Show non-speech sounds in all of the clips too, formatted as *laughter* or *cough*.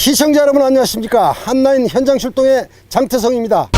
시청자 여러분 안녕하십니까? 한라인 현장 출동의 장태성입니다.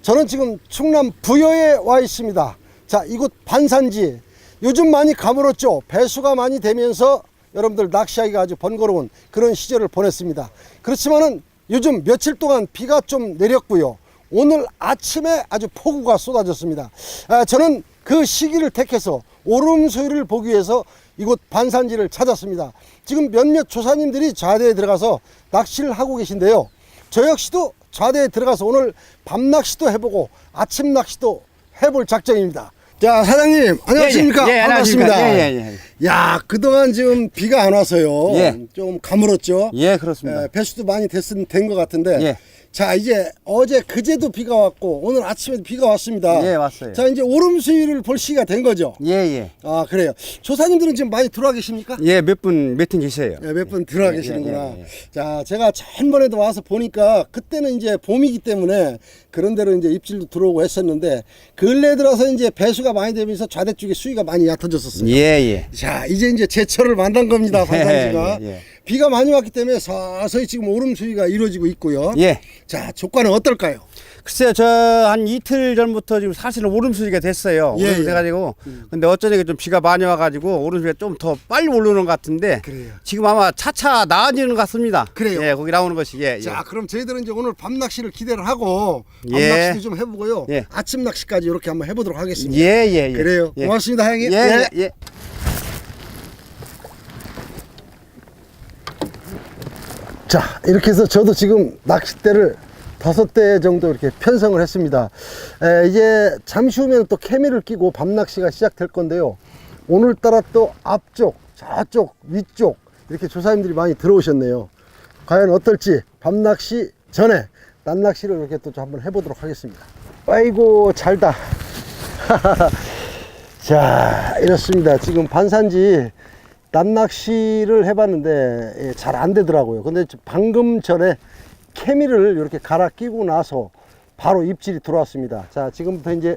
저는 지금 충남 부여에 와 있습니다. 자 이곳 반산지. 요즘 많이 가물었죠? 배수가 많이 되면서 여러분들 낚시하기가 아주 번거로운 그런 시절을 보냈습니다. 그렇지만은 요즘 며칠 동안 비가 좀 내렸고요. 오늘 아침에 아주 폭우가 쏟아졌습니다. 아, 저는 그 시기를 택해서 오름수위를 보기 위해서 이곳 반산지를 찾았습니다 지금 몇몇 조사님들이 좌대에 들어가서 낚시를 하고 계신데요 저 역시도 좌대에 들어가서 오늘 밤 낚시도 해보고 아침 낚시도 해볼 작정입니다. 자 사장님 안녕하십니까 예, 예, 반갑습니다. 안녕하십니까. 예, 예, 야 그동안 지금 비가 안 와서요. 예. 좀 가물었죠. 예, 그렇습니다. 에, 배수도 많이 됐은 된 것 같은데. 예. 자 이제 어제 그제도 비가 왔고 오늘 아침에도 비가 왔습니다. 예, 왔어요. 자 이제 오름 수위를 볼 시기가 된 거죠. 예, 예. 아 그래요. 조사님들은 지금 많이 들어와 계십니까? 예, 몇 분, 몇 팀 계세요. 네, 몇분 들어와 예, 계시는구나. 예, 예, 예. 자, 제가 전번에도 와서 보니까 그때는 이제 봄이기 때문에 그런 데로 이제 입질도 들어오고 했었는데 근래 들어서 이제 배수가 많이 되면서 좌대 쪽에 수위가 많이 얕아졌었어요. 예, 예. 자, 이제 이제 제철을 만난 겁니다, *laughs* 반산지가. 예, 예. 비가 많이 왔기 때문에 서서히 지금 오름 수위가 이루어지고 있고요. 예. 자, 조건은 어떨까요? 글쎄요, 저 한 이틀 전부터 지금 사실은 오름수리가 됐어요. 예, 오름 예. 돼가지고. 근데 어쩌니까 좀 비가 많이 와가지고 오름수리가 좀 더 빨리 오르는 것 같은데. 그래요. 지금 아마 차차 나아지는 것 같습니다. 그래요. 예, 거기 나오는 것이. 예, 예. 자, 그럼 저희들은 이제 오늘 밤 낚시를 기대를 하고 밤 예. 낚시도 좀 해보고요. 예. 아침 낚시까지 이렇게 한번 해보도록 하겠습니다. 예, 예, 예. 그래요. 예. 고맙습니다, 형님. 예, 예, 예. 자 이렇게 해서 저도 지금 낚싯대를 다섯 대 정도 이렇게 편성을 했습니다. 에, 이제 잠시 후면 또 케미를 끼고 밤낚시가 시작될 건데요. 오늘따라 또 앞쪽 저쪽 위쪽 이렇게 조사님들이 많이 들어오셨네요. 과연 어떨지 밤낚시 전에 낮낚시를 이렇게 또 한번 해보도록 하겠습니다. 아이고 잘다. *laughs* 자 이렇습니다. 지금 반산지 낮낚시를 해봤는데 잘 안 되더라고요. 근데 방금 전에 케미를 이렇게 갈아 끼고 나서 바로 입질이 들어왔습니다. 자 지금부터 이제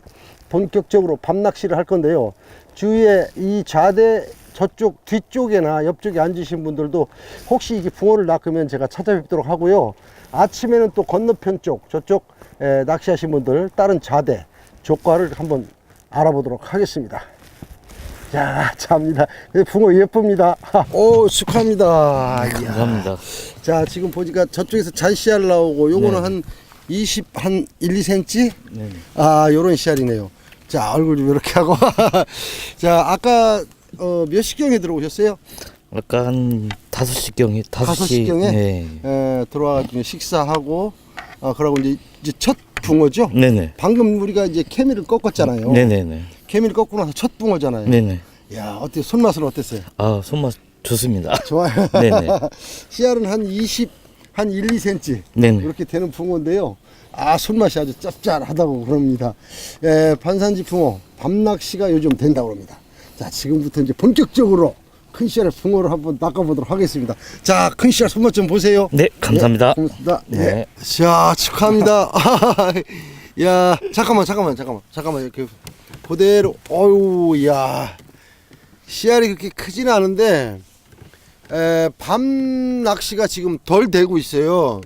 본격적으로 밤낚시를 할 건데요. 주위에 이 좌대 저쪽 뒤쪽에나 옆쪽에 앉으신 분들도 혹시 이게 붕어를 낚으면 제가 찾아뵙도록 하고요. 아침에는 또 건너편 쪽 저쪽 에, 낚시하신 분들 다른 좌대 조과를 한번 알아보도록 하겠습니다 자, 잡니다. 근데 붕어 예쁩니다. *laughs* 오, 축하합니다. 이야. 감사합니다. 자, 지금 보니까 저쪽에서 잔씨알 나오고 요거는 네. 한 20, 한 1, 2cm? 네. 아, 요런 씨알이네요. 자, 얼굴 좀 이렇게 하고. *laughs* 자, 아까 어, 몇 시경에 들어오셨어요? 아까 한 다섯 시경에 다섯 다섯 시 시경에 네. 에, 들어와가지고 식사하고, 어, 그러고 이제, 이제 첫 붕어죠? 네네. 방금 우리가 이제 케미를 꺾었잖아요. 네네네. 케미를 꺾고 나서 첫 붕어잖아요. 네네. 야, 어때? 손맛은 어땠어요? 아 손맛 좋습니다. 좋아요. 네네. *laughs* 씨알은 한 20, 한 1, 2cm 네네. 이렇게 되는 붕어인데요. 아 손맛이 아주 짭짤하다고 그럽니다. 예, 반산지 붕어 밤낚시가 요즘 된다고 합니다. 자 지금부터 이제 본격적으로 큰 씨알의 붕어를 한번 낚아보도록 하겠습니다. 자, 큰 씨알 손맛 좀 보세요. 네 감사합니다. 예, 고맙습니다. 네. 네. 자, 축하합니다. *laughs* 야, 잠깐만, 잠깐만, 잠깐만, 잠깐만 이렇게 그대로, 어유, 야, 씨알이 그렇게 크지는 않은데 에, 밤 낚시가 지금 덜 되고 있어요.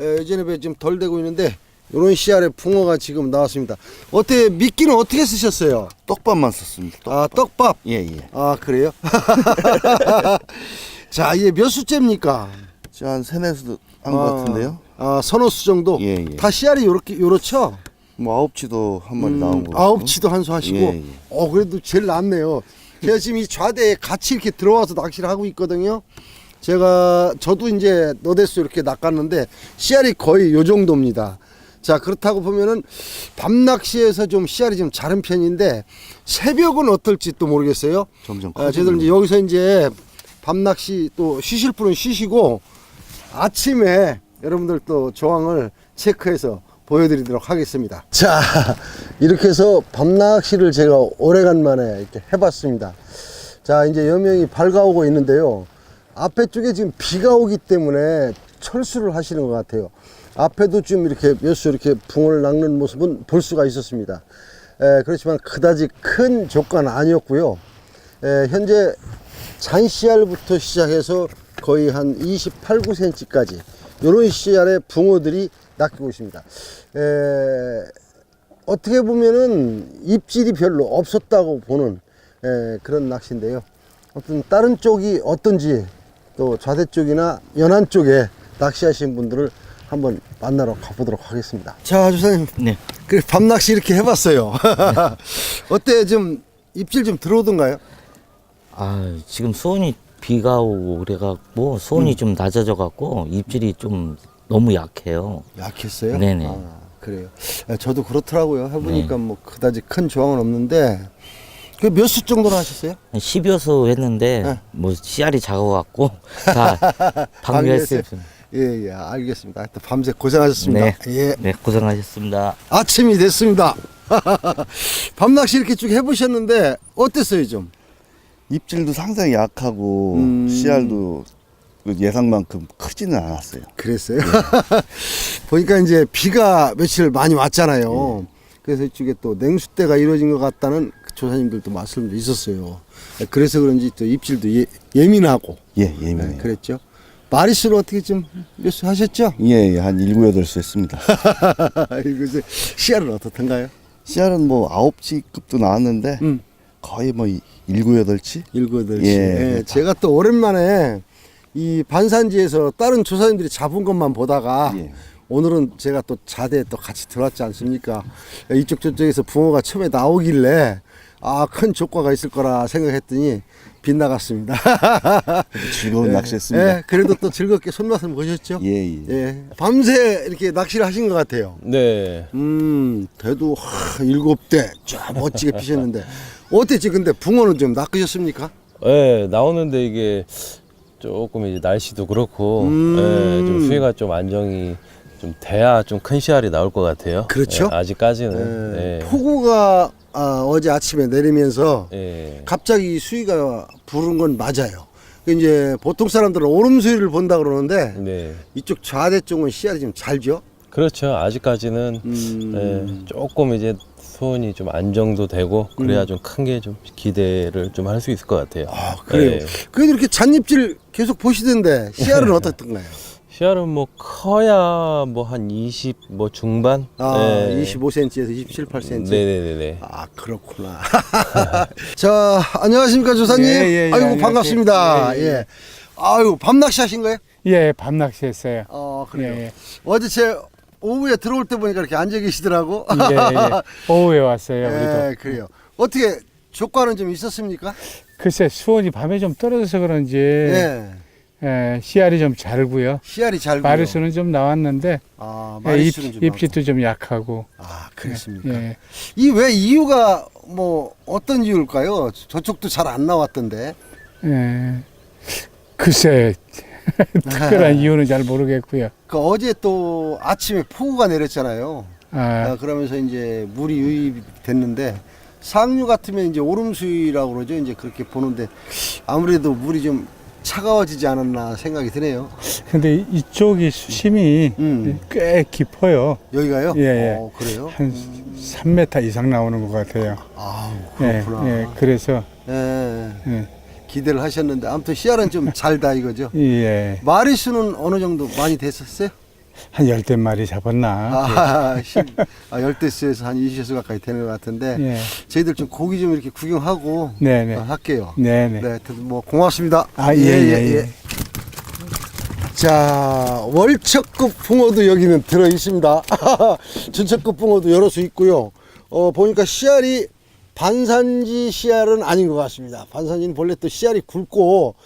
에, 예전에 비해 지금 덜 되고 있는데 이런 씨알의 붕어가 지금 나왔습니다. 어때 미끼는 어떻게 쓰셨어요? 떡밥만 썼습니다. 떡. 아, 떡밥. 예, 예. 아, 그래요? *laughs* 자, 이게 몇 수째입니까? 제가 한 세네 수한것 같은데요. 아, 서너 수 정도? 예, 예. 다 씨알이 요렇게, 요렇죠? 뭐 아홉 치도 한 마리 나온 거. 음, 아홉 치도 한수 하시고, 예, 예. 어, 그래도 제일 낫네요. 제가 지금 이 좌대에 같이 이렇게 들어와서 낚시를 하고 있거든요. 제가, 저도 이제 너대수 이렇게 낚았는데, 씨알이 거의 요 정도입니다. 자, 그렇다고 보면은, 밤 낚시에서 좀 씨알이 좀 작은 편인데, 새벽은 어떨지 또 모르겠어요. 점점 아, 저희들 이제 여기서 이제 밤 낚시 또 쉬실 분은 쉬시고, 아침에 여러분들 또 조항을 체크해서 보여드리도록 하겠습니다. 자, 이렇게 해서 밤낚시를 제가 오래간만에 이렇게 해봤습니다. 자, 이제 여명이 밝아오고 있는데요. 앞에 쪽에 지금 비가 오기 때문에 철수를 하시는 것 같아요. 앞에도 좀 이렇게 몇 수 이렇게 붕어를 낚는 모습은 볼 수가 있었습니다. 에, 그렇지만 그다지 큰 조과는 아니었고요. 에, 현재 잔씨알부터 시작해서 거의 한 28, 9cm까지 이런 씨알의 붕어들이 낚이고 있습니다. 에, 어떻게 보면은 입질이 별로 없었다고 보는 에, 그런 낚시인데요. 어떤 다른 쪽이 어떤지 또 좌대 쪽이나 연안 쪽에 낚시하신 분들을 한번 만나러 가보도록 하겠습니다. 자, 주사님. 네. 그래 밤낚시 이렇게 해봤어요. *laughs* 어때 좀 입질 좀 들어오던가요? 아 지금 수온이 비가 오고 그래갖고 수온이 좀 낮아져 갖고 입질이 좀 너무 약해요. 약했어요? 네네. 아, 그래요. 아, 저도 그렇더라고요. 해보니까 뭐 그다지 큰 조항은 없는데 그몇수 정도로 하셨어요? 한 10여수 했는데 네. 뭐 씨알이 작아갖고 다 *laughs* 방류했어요. 예, 예, 알겠습니다. 하여튼 밤새 고생하셨습니다. 네. 예. 네 고생하셨습니다. 아침이 됐습니다. *laughs* 밤낚시 이렇게 쭉 해보셨는데 어땠어요 좀? 입질도 상당히 약하고 음. 씨알도 그 예상만큼 크지는 않았어요. 그랬어요. *laughs* 보니까 이제 비가 며칠 많이 왔잖아요. 그래서 이쪽에 또 냉수대가 이루어진 것 같다는 그 조사님들도 말씀도 있었어요. 그래서 그런지 또 입질도 예, 예민하고 예, 네, 예민해요. 그랬죠. 마리수를 어떻게 좀몇수 하셨죠? 예, 예, 한 일곱 여덟 수 했습니다. *laughs* 이거 씨알은 어떻던가요? 씨알은 뭐 아홉 치급도 나왔는데 음. 거의 뭐 일곱 여덟 치? 일곱 여덟 시. 예. 예, 제가 또 오랜만에 이 반산지에서 다른 조사님들이 잡은 것만 보다가 예. 오늘은 제가 또 자대에 또 같이 들어왔지 않습니까? 이쪽 저쪽에서 붕어가 처음에 나오길래 아 큰 조과가 있을 거라 생각했더니 빗나갔습니다. *laughs* 즐거운 낚시했습니다. 예, 그래도 또 즐겁게 손맛을 보셨죠? 예, 예. 예, 밤새 이렇게 낚시를 하신 것 같아요. 네. 음, 대도 하, 일곱 대, 쫙 멋지게 피셨는데 어땠지? 근데 붕어는 좀 낚으셨습니까? 네, 나오는데 이게 조금 이제 날씨도 그렇고, 음. 예, 좀 수위가 좀 안정이 좀 돼야 좀 큰 씨알이 나올 것 같아요. 그렇죠. 예, 아직까지는. 예, 예. 폭우가 아, 어제 아침에 내리면서 예. 갑자기 수위가 부른 건 맞아요. 그 이제 보통 사람들은 오름 수위를 본다 그러는데 네. 이쪽 좌대 쪽은 씨알이 좀 잘죠. 그렇죠. 아직까지는 음. 예, 조금 이제 수온이 좀 안정도 되고 그래야 음. 좀큰 게 좀 기대를 좀 할 수 있을 것 같아요. 아 그래요. 예. 그래도 이렇게 잔입질 계속 보시던데 씨알은 어떻던가요? 씨알은 뭐 커야 뭐 한 20 뭐 중반. 아, 예. 25cm에서 27, 8cm. 네네네네. 아 그렇구나. *laughs* 자 안녕하십니까 조사님. 예, 예, 예, 아이고 안녕하세요. 반갑습니다. 예, 예, 예. 아유 밤낚시 하신 거예요? 예, 밤낚시 했어요. 어 그래요. 예, 예. 어제 제 오후에 들어올 때 보니까 이렇게 앉아 계시더라고. 예, 예. *laughs* 오후에 왔어요, 우리도. 예, 그래요. 어떻게 조과는 좀 있었습니까? 글쎄, 수온이 밤에 좀 떨어져서 그런지, 예. 예, 씨알이 좀 잘고요. 씨알이 잘 마리수는 좀 나왔는데, 아, 예, 마리수는 입, 좀 입질도 좀 약하고. 아, 그렇습니까? 예. 이왜 이유가 뭐 어떤 이유일까요? 저쪽도 잘 안 나왔던데. 예. 글쎄, *laughs* 특별한 *laughs* 이유는 잘 모르겠고요. 그 어제 또 아침에 폭우가 내렸잖아요. 아, 아, 그러면서 이제 물이 유입됐는데 상류 같으면 이제 오름수위라고 그러죠. 이제 그렇게 보는데 아무래도 물이 좀 차가워지지 않았나 생각이 드네요. 근데 이- 이쪽이 수심이 음. 꽤 깊어요. 여기가요? 예, 예. 어, 그래요? 한 3m 이상 나오는 것 같아요. 아, 예, 그렇구나. 예, 그래서, 예. 예, 기대를 하셨는데 아무튼 씨알은 좀 잘다 이거죠. *laughs* 예. 마리수는 어느 정도 많이 됐었어요? 한 열댓 마리 잡았나. 아, 10, *laughs* 아, 열대수에서 한 20수 가까이 되는 것 같은데 예. 저희들 좀 고기 좀 이렇게 구경하고 네네. 어, 할게요. 네네. 네, 뭐 고맙습니다. 아, 예, 예, 예. 자, 월척급 붕어도 여기는 들어 있습니다. *laughs* 준척급 붕어도 여러 수 있고요. 어, 보니까 씨알이 반산지 씨알은 아닌 것 같습니다. 반산지는 본래 또 씨알이 굵고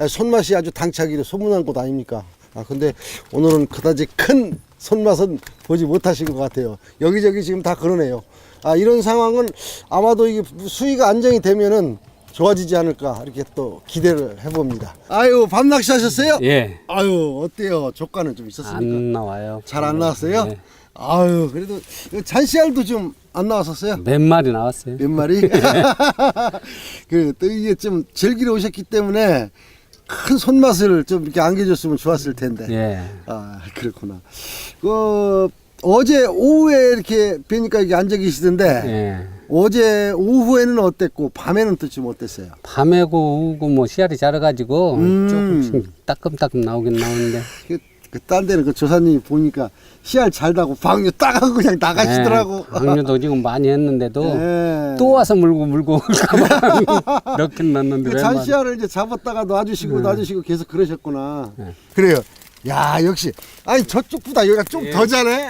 에, 손맛이 아주 당차기로 소문난 곳 아닙니까? 아, 근데 오늘은 그다지 큰 손맛은 보지 못하신 것 같아요. 여기저기 지금 다 그러네요. 아, 이런 상황은 아마도 이게 수위가 안정이 되면은 좋아지지 않을까 이렇게 또 기대를 해봅니다. 아유 밤 낚시 하셨어요? 예, 아유 어때요? 조과는 좀 있었습니까? 안 나와요. 잘 안 나왔어요? 네. 아유 그래도 잔씨알도 좀 안 나왔었어요? 몇 마리 나왔어요. 몇 마리? *laughs* *laughs* 그또 이게 좀 즐기러 오셨기 때문에 큰 손맛을 좀 이렇게 안겨줬으면 좋았을 텐데. 예, 아 그렇구나. 그 어제 오후에 이렇게 뵈니까 이게 앉아 계시던데 예. 어제 오후에는 어땠고 밤에는 또 좀 어땠어요? 밤에고 오고 뭐 씨알이 자라가지고 음. 조금씩 따끔따끔 나오긴 나오는데 그, 그딴 데는 그 조사님이 보니까 씨알 잘 다고 방류 딱 하고 그냥 나가시더라고. 네, 방류도 지금 많이 했는데도 네. 또 와서 물고 물고 *laughs* 넣긴 넣는데 그왜 잔씨알을 이제 잡았다가 놔주시고 네. 놔주시고 계속 그러셨구나. 그래요. 야 역시 아니 저쪽보다 여기가 좀 예. 더 자네.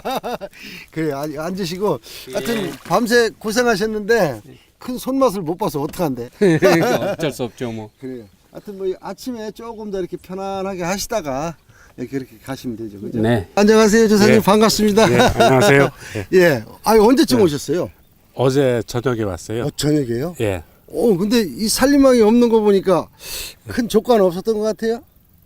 *laughs* 그래요. 아니, 앉으시고 예. 하여튼 밤새 고생하셨는데 큰 손맛을 못 봐서 어떡한데. *laughs* 어쩔 수 없죠 뭐. 그래요. 하여튼 뭐 아침에 조금 더 이렇게 편안하게 하시다가 이렇게 이렇게 가시면 되죠. 그죠? 네. 안녕하세요, 조사님 예. 반갑습니다. 예, 안녕하세요. *laughs* 예. 예. 아니 언제쯤 오셨어요? 어제 저녁에 왔어요. 어, 저녁에요? 예. 어, 근데 이 살림망이 없는 거 보니까 큰 조과는 없었던 것 같아요.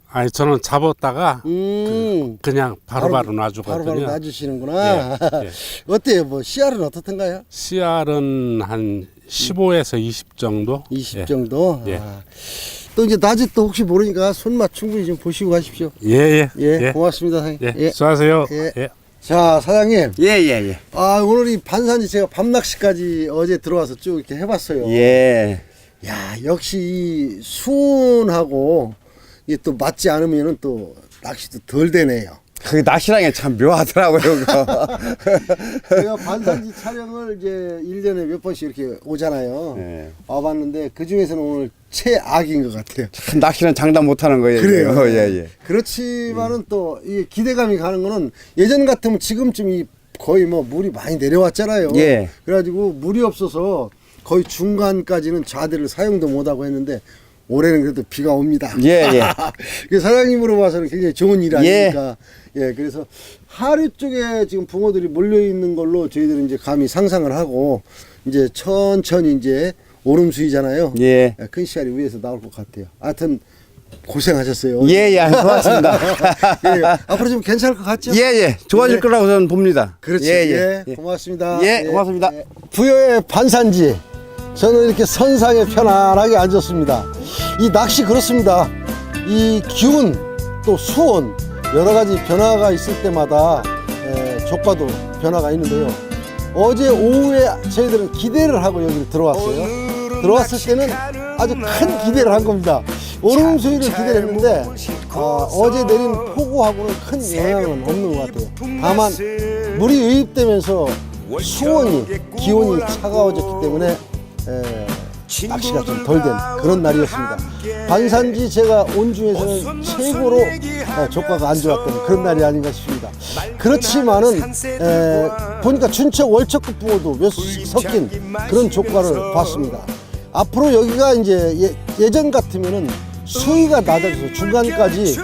아니 저는 잡았다가 음. 그냥 바로바로 놔주거든요. 바로바로 놔주시는구나. 예, *laughs* 예. 어때요? 뭐 씨알은 어떻던가요? 씨알은 한 15에서 20 정도. 20 예. 정도. 예. 아. 또 이제 낮에 또 혹시 모르니까 손맛 충분히 좀 보시고 가십시오. 예, 예. 예, 예. 고맙습니다, 사장님. 예. 예. 수고하세요. 예. 예. 자, 사장님. 예, 예, 예. 아, 오늘 이 반산지 제가 밤낚시까지 어제 들어와서 쭉 이렇게 해봤어요. 예. 야, 역시 이 수온하고 이게 또 맞지 않으면은 또 낚시도 덜 되네요. 그 낚시랑이 참 묘하더라고요, 그거. *laughs* 제가 반산지 촬영을 이제 1년에 몇 번씩 이렇게 오잖아요. 예. 와봤는데 그 중에서는 오늘 최악인 것 같아요. 참 낚시는 장담 못 하는 거예요. 그래요. 이거. 예, 예. 그렇지만은 또 이 기대감이 가는 거는 예전 같으면 지금쯤 이 거의 뭐 물이 많이 내려왔잖아요. 예. 그래가지고 물이 없어서 거의 중간까지는 좌대를 사용도 못하고 했는데 올해는 그래도 비가 옵니다. 예, 예. *laughs* 그 사장님으로 봐서는 굉장히 좋은 일 아닙니까? 예. 그래서 하류 쪽에 지금 붕어들이 몰려 있는 걸로 저희들은 이제 감히 상상을 하고 이제 천천히 이제 오름수이잖아요. 예. 큰 씨알이 위에서 나올 것 같아요. 하여튼 고생하셨어요. 예, 예. 고맙습니다. *laughs* 예, 앞으로 좀 괜찮을 것 같죠? 예, 예. 좋아질 네. 거라고 저는 봅니다. 그렇지. 예, 예, 예. 고맙습니다. 예, 고맙습니다. 부여의 반산지. 저는 이렇게 선상에 편안하게 앉았습니다. 이 낚시 그렇습니다. 이 기운 또 수온 여러 가지 변화가 있을 때마다 에, 조과도 변화가 있는데요. 어제 오후에 저희들은 기대를 하고 여기 들어왔어요. 들어왔을 때는 아주 큰 기대를 한 겁니다. 오름 수위를 기대를 했는데 어, 어제 내린 폭우하고는 큰 영향은 없는 것 같아요. 다만 물이 유입되면서 수온이 기온이 차가워졌기 때문에 에, 낚시가 좀 덜 된 그런 날이었습니다. 반산지 제가 온 중에서는 최고로 에, 조과가 안 좋았던 그런 날이 아닌가 싶습니다. 그렇지만은 에, 보니까 춘척 월척급 붕어도 몇 수- 섞인 그런 조과를 봤습니다. 앞으로 여기가 이제 예, 전 같으면은 수위가 낮아져서 중간까지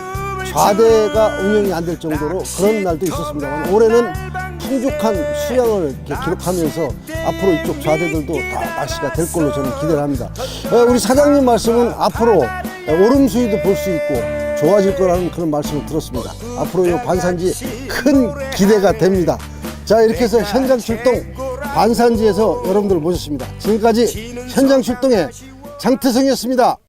좌대가 운영이 안 될 정도로 그런 날도 있었습니다만 올해는 풍족한 이렇게 기록하면서 앞으로 이쪽 좌대들도 다 낚시가 될 걸로 저는 기대를 합니다. 어, 우리 사장님 말씀은 앞으로 오름 수위도 볼 수 있고 좋아질 거라는 그런 말씀을 들었습니다. 앞으로 이 반산지 큰 기대가 됩니다. 자 이렇게 해서 현장 출동 반산지에서 여러분들 모셨습니다. 지금까지 현장 출동의 장태성이었습니다.